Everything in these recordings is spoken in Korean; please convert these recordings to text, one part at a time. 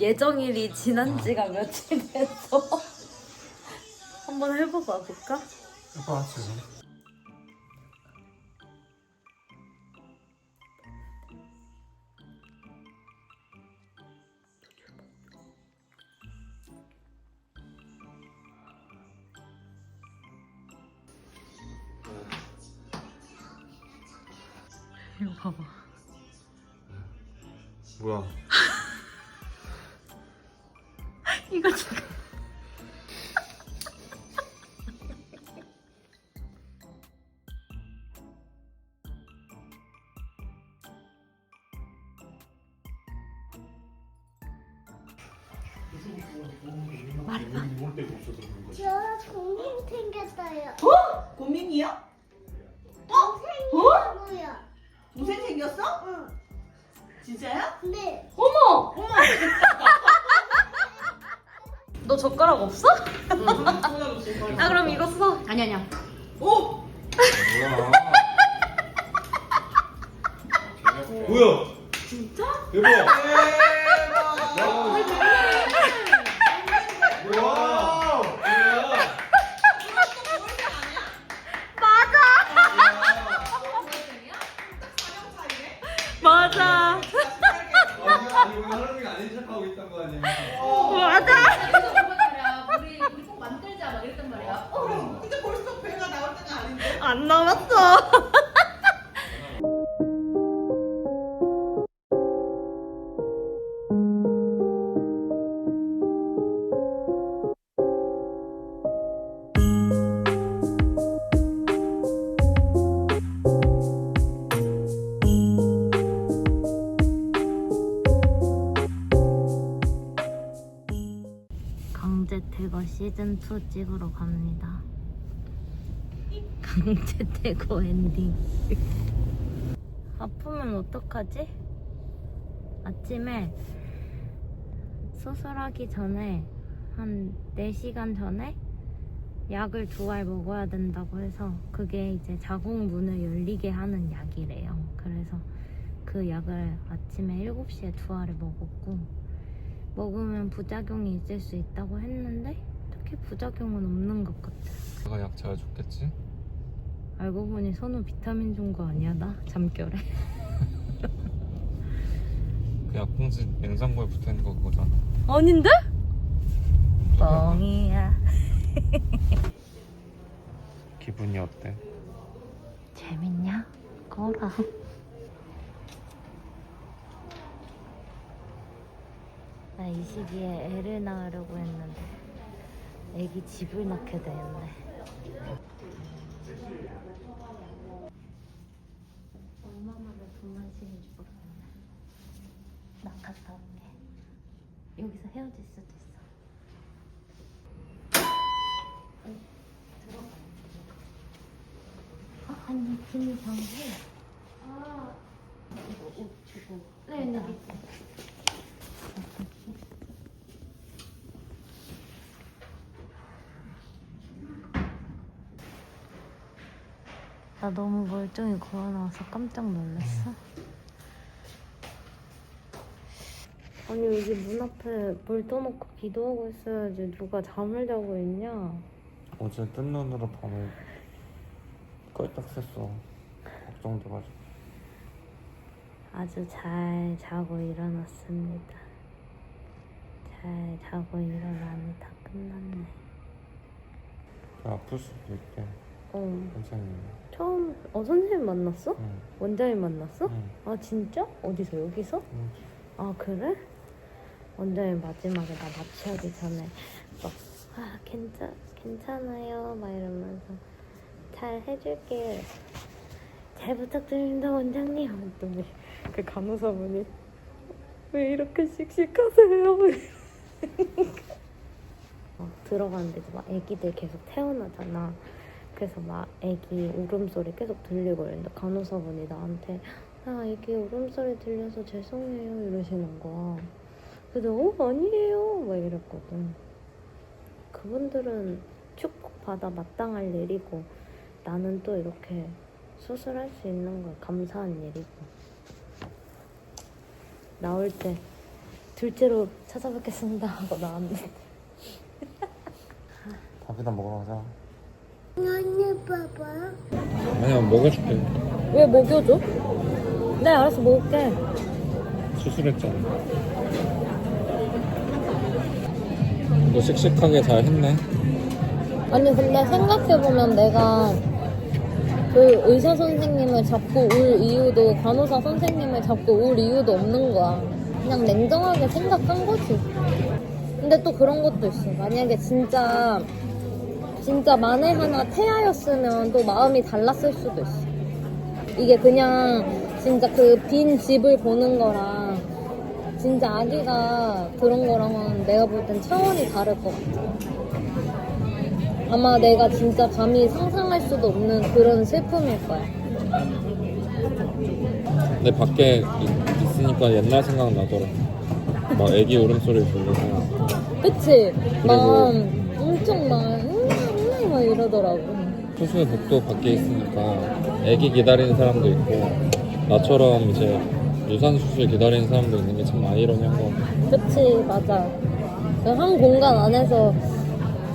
예정일이 지난 지가 며칠 됐어. 한번 해보고 와볼까? 오빠 지금 이거 봐봐. 뭐야? 이거 지금. 저 고민 생겼어요. 고민이요? 생겼고요. 동생 생겼어? 응. 진짜요? 네. 어머! 너 젓가락 없어? 아 그럼 이거 써. 아니 아니야. 오! 뭐야? 뭐야? 진짜? 대박! 시즌 2 찍으러 갑니다. 강제 퇴거 엔딩. 아프면 어떡하지? 아침에 수술하기 전에 한 4시간 전에 약을 두 알 먹어야 된다고 해서 그게 이제 자궁 문을 열리게 하는 약이래요. 그래서 그 약을 아침에 7시에 두 알을 먹었고 먹으면 부작용이 있을 수 있다고 했는데 특히 부작용은 없는 것 같아. 내가 약 잘 줬겠지? 알고 보니 선우 비타민 준 거 아니야 나 잠결에. 그 약봉지 냉장고에 붙어 있는 거 그거잖아. 아닌데? 뻥이야. 기분이 어때? 재밌냐? 꺼라. 나 이 시기에 애를 낳으려고 했는데 애기 집을 낳게 되었네. 얼마만에 분만실인지 모르겠네. 나 갔다 올게. 여기서 헤어질 수도 있어. 응, 들어가. 아, 아니, 김이 정해. 아, 이거 옷 주고. 네, 네. 나 너무 멀쩡히 걸어 나와서 깜짝 놀랐어. 아니 여기 문 앞에 물 떠놓고 기도하고 있어야지 누가 잠을 자고 있냐? 어제 뜬 눈으로 밤을 껄딱 샜어. 걱정돼가지고. 아주 잘 자고 일어났습니다. 잘 자고 일어나니 다 끝났네. 배 아플 수도 있대. 어, 선생님. 처음 어 선생님 만났어? 응. 원장님 만났어? 응. 아 진짜? 어디서 여기서? 응. 아 그래? 원장님 마지막에 나 납치하기 전에 막아 괜찮 괜찮아요 막 이러면서 잘 해줄게요. 잘 부탁드립니다 원장님. 했더니 그 간호사분이 왜 이렇게 씩씩하세요? 어, 들어가는데 막 애기들 계속 태어나잖아. 그래서 막 애기 울음소리 계속 들리고 이랬는데 간호사분이 나한테 아 애기 울음소리 들려서 죄송해요 이러시는 거야. 그래서 어 아니에요 막 이랬거든. 그분들은 축복받아 마땅할 일이고 나는 또 이렇게 수술할 수 있는 건 감사한 일이고 나올 때 둘째로 찾아뵙겠습니다 하고 나왔는데 밥이나 먹으러 가자. 언니 봐봐. 아니야 먹여줄게. 왜 먹여줘? 네 알았어 먹을게 수술했잖아. 너 씩씩하게 잘 했네. 아니 근데 생각해보면 내가 그 의사 선생님을 잡고 울 이유도 간호사 선생님을 잡고 울 이유도 없는 거야 그냥 냉정하게 생각한 거지 근데 또 그런 것도 있어 만약에 진짜 진짜 만에 하나 태아였으면 또 마음이 달랐을 수도 있어 이게 그냥 진짜 그 빈 집을 보는 거랑 진짜 아기가 그런 거랑은 내가 볼 땐 차원이 다를 것 같아 아마 내가 진짜 감히 상상할 수도 없는 그런 슬픔일 거야. 근데 밖에 있- 있으니까 옛날 생각 나더라. 막 애기 울음소리 들리고. 그치? 그리고- 막 엄청 막, 이러더라고. 수술 복도 밖에 있으니까 애기 기다리는 사람도 있고 나처럼 이제 유산 수술 기다리는 사람도 있는 게 참 아이러니한 거 같아. 그치, 맞아. 그한 공간 안에서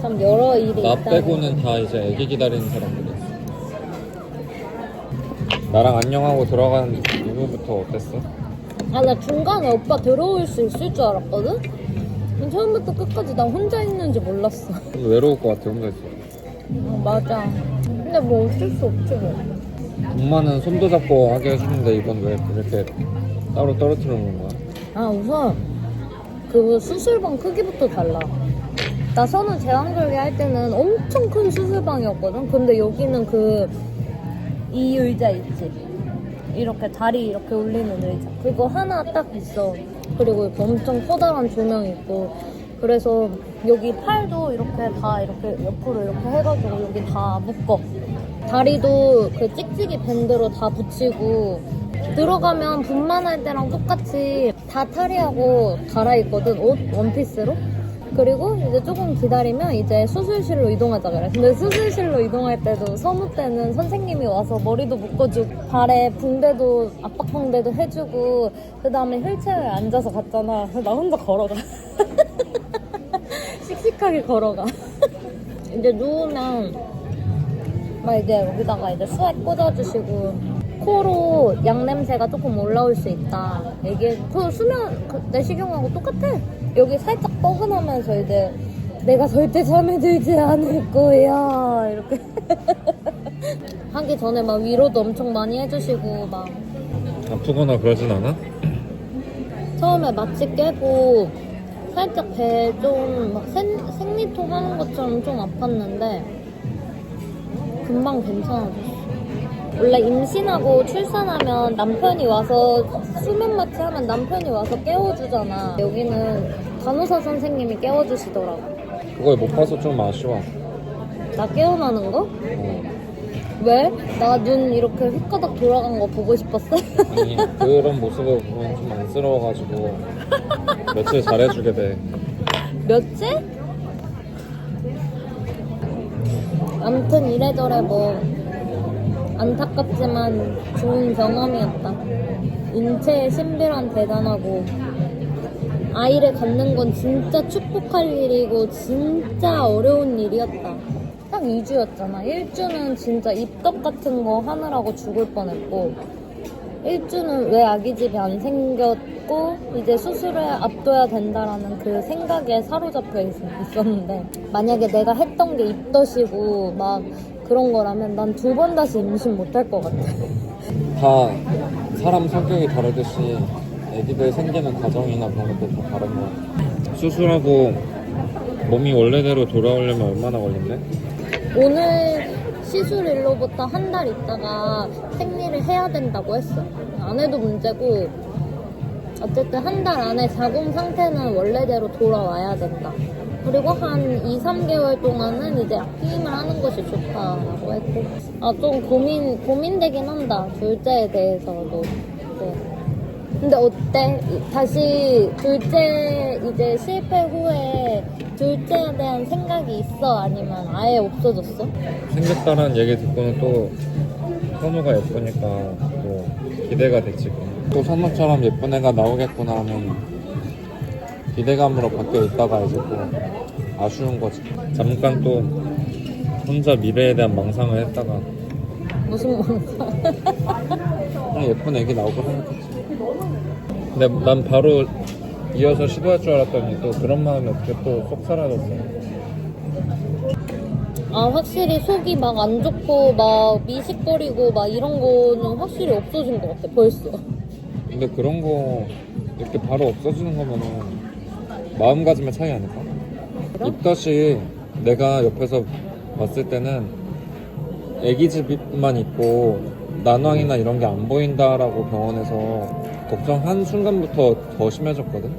참 여러 일이 나 있다. 빼고는 다 이제 애기 기다리는 사람들이 있어. 나랑 안녕하고 들어간 이후부터 어땠어? 아, 나 중간에 오빠 들어올 수 있을 줄 알았거든? 근데 처음부터 끝까지 나 혼자 있는지 몰랐어. 좀 외로울 것 같아 혼자 있어. 어, 맞아. 근데 뭐 어쩔 수 없지 뭐. 엄마는 손도 잡고 하게 해주는데 이건 왜 이렇게 따로 떨어뜨려 놓은 거야? 아 우선 그 수술방 크기부터 달라 나 선우 제왕절개 할 때는 엄청 큰 수술방이었거든 근데 여기는 그 이 의자 있지 이렇게 다리 이렇게 올리는 의자 그거 하나 딱 있어 그리고 이렇게 엄청 커다란 조명 있고 그래서 여기 팔도 이렇게 다 이렇게 옆으로 이렇게 해가지고 여기 다 묶어. 다리도 그 찍찍이 밴드로 다 붙이고 들어가면 분만할 때랑 똑같이 다 탈의하고 갈아입거든 옷 원피스로 그리고 이제 조금 기다리면 이제 수술실로 이동하자 그래 근데 수술실로 이동할 때도 선우 때는 선생님이 와서 머리도 묶어주고 발에 붕대도 압박 붕대도 해주고 그 다음에 휠체어에 앉아서 갔잖아 나 혼자 걸어가 씩씩하게 걸어가 이제 누우면 막 이제 여기다가 이제 수액 꽂아주시고 코로 양 냄새가 조금 올라올 수 있다. 이게 그 수면 그 내시경하고 똑같아. 여기 살짝 뻐근하면서 이제 내가 절대 잠에 들지 않을 거야 이렇게 하기 전에 막 위로도 엄청 많이 해주시고 막 아프거나 그러진 않아? 처음에 마취 깨고 살짝 배 좀막 생리통 하는 것처럼 좀 아팠는데 금방 괜찮아졌어. 원래 임신하고 출산하면 남편이 와서 수면 마취하면 남편이 와서 깨워주잖아. 여기는 간호사 선생님이 깨워주시더라고. 그걸 못 봐서 좀 아쉬워. 나 깨어나는 거? 어. 왜? 나 눈 이렇게 휘가닥 돌아간 거 보고 싶었어? 아니 그런 모습을 보면 좀 안쓰러워가지고 며칠 잘해주게 돼. 몇째? 아무튼 이래저래 뭐 안타깝지만 좋은 경험이었다. 인체의 신비란 대단하고 아이를 갖는 건 진짜 축복할 일이고 진짜 어려운 일이었다. 딱 2주였잖아. 1주는 진짜 입덧 같은 거 하느라고 죽을 뻔했고 1주는 왜 아기 집이 안 생겼고 이제 수술을 앞둬야 된다라는 그 생각에 사로잡혀 있, 있었는데 만약에 내가 했던 게 입덧이고 막 그런 거라면 난 두 번 다시 임신 못 할 것 같아. 다 사람 성격이 다르듯이 애기들 생기는 과정이나 그런 것도 다 다른 거 같아. 수술하고 몸이 원래대로 돌아오려면 얼마나 걸린대? 오늘 시술일로부터 한 달 있다가 생리를 해야 된다고 했어. 안 해도 문제고 어쨌든 한 달 안에 자궁 상태는 원래대로 돌아와야 된다. 그리고 한 2, 3개월 동안은 이제 피임을 하는 것이 좋다라고 했고 아 좀 고민 고민되긴 한다 둘째에 대해서도 이제 근데 어때? 다시 둘째 이제 실패 후에 둘째에 대한 생각이 있어? 아니면 아예 없어졌어? 생겼다는 얘기 듣고는 또 선우가 예쁘니까 또 기대가 되지. 또 선우처럼 예쁜 애가 나오겠구나 하면 기대감으로 바뀌어 있다가 이제 또 아쉬운 거지. 잠깐 또 혼자 미래에 대한 망상을 했다가 무슨 망상? 그냥 예쁜 애기 나오고 생각했지. 근데 난 바로 이어서 시도할 줄 알았더니 또 그런 마음이 어떻게 또 쏙 사라졌어. 아 확실히 속이 막 안 좋고 막 미식거리고 막 이런 거는 확실히 없어진 것 같아 벌써. 근데 그런 거 이렇게 바로 없어지는 거면은 마음가짐의 차이 아닐까? 입덧이 내가 옆에서 봤을 때는 애기 집만 있고 난황이나 이런 게 안 보인다라고 병원에서 걱정한 순간부터 더 심해졌거든?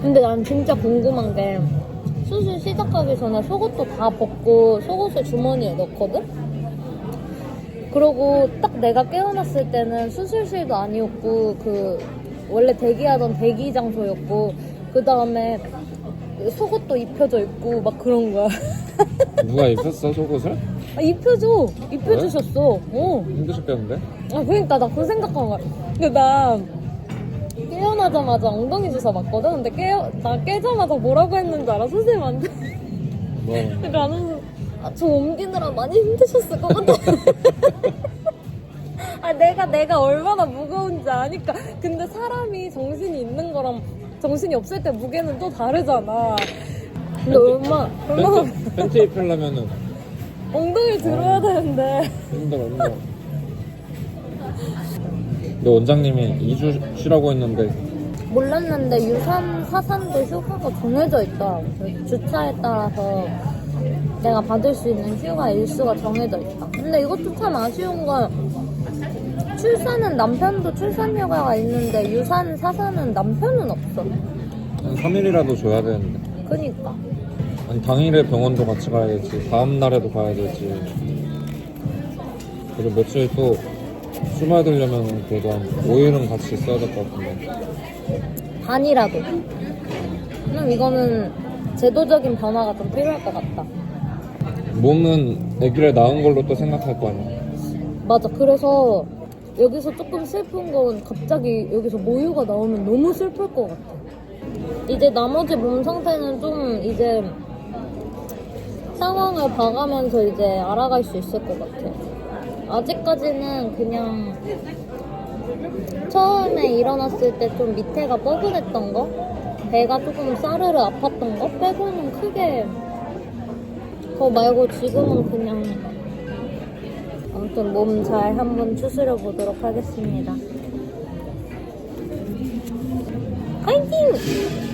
근데 난 진짜 궁금한 게 수술 시작하기 전에 속옷도 다 벗고 속옷을 주머니에 넣거든? 그러고 딱 내가 깨어났을 때는 수술실도 아니었고 그 원래 대기하던 대기 장소였고 그 다음에 속옷도 입혀져 있고 막 그런 거야. 누가 입혔어 속옷을? 아, 입혀줘, 입혀주셨어. 어. 힘드셨겠는데? 아 그러니까 나 그 생각한 거야. 근데 나 깨어나자마자 엉덩이 주사 맞거든. 근데 깨어 나 깨자마자 뭐라고 했는지 알아 선생님한테. 뭐 나는 아, 저 옮기느라 많이 힘드셨을 것 같아. 아 내가 내가 얼마나 무거운지 아니까. 근데 사람이 정신이 있는 거랑 정신이 없을 때 무게는 또 다르잖아. 근데 얼마 얼마나 팬티, 입히려면은 엉덩이 들어야 되는데. 힘들어 힘들어 근데 원장님이 2주 쉬라고 했는데 몰랐는데 유산 사산도 휴가가 정해져 있다. 주차에 따라서 내가 받을 수 있는 휴가 일수가 정해져 있다. 근데 이것도 참 아쉬운 건 출산은 남편도 출산 휴가가 있는데 유산 사산은 남편은 없어. 한 3일이라도 줘야 되는데 그니까. 아니 당일에 병원도 같이 가야 되지 다음 날에도 가야 되지 그리고 며칠 또 숨어들려면 그래도 한 5일은 같이 있어야 될 것 같은데 반이라도. 그럼 이거는 제도적인 변화가 좀 필요할 것 같다. 몸은 아기를 낳은 걸로 또 생각할 거 아니야 맞아. 그래서 여기서 조금 슬픈 건 갑자기 여기서 모유가 나오면 너무 슬플 것 같아. 이제 나머지 몸 상태는 좀 이제 상황을 봐가면서 이제 알아갈 수 있을 것 같아. 아직까지는 그냥 처음에 일어났을 때 좀 밑에가 뻐근했던 거, 배가 조금 싸르르 아팠던 거 빼고는 크게 그거 말고 지금은 그냥 아무튼 몸 잘 한번 추스려 보도록 하겠습니다. 파이팅!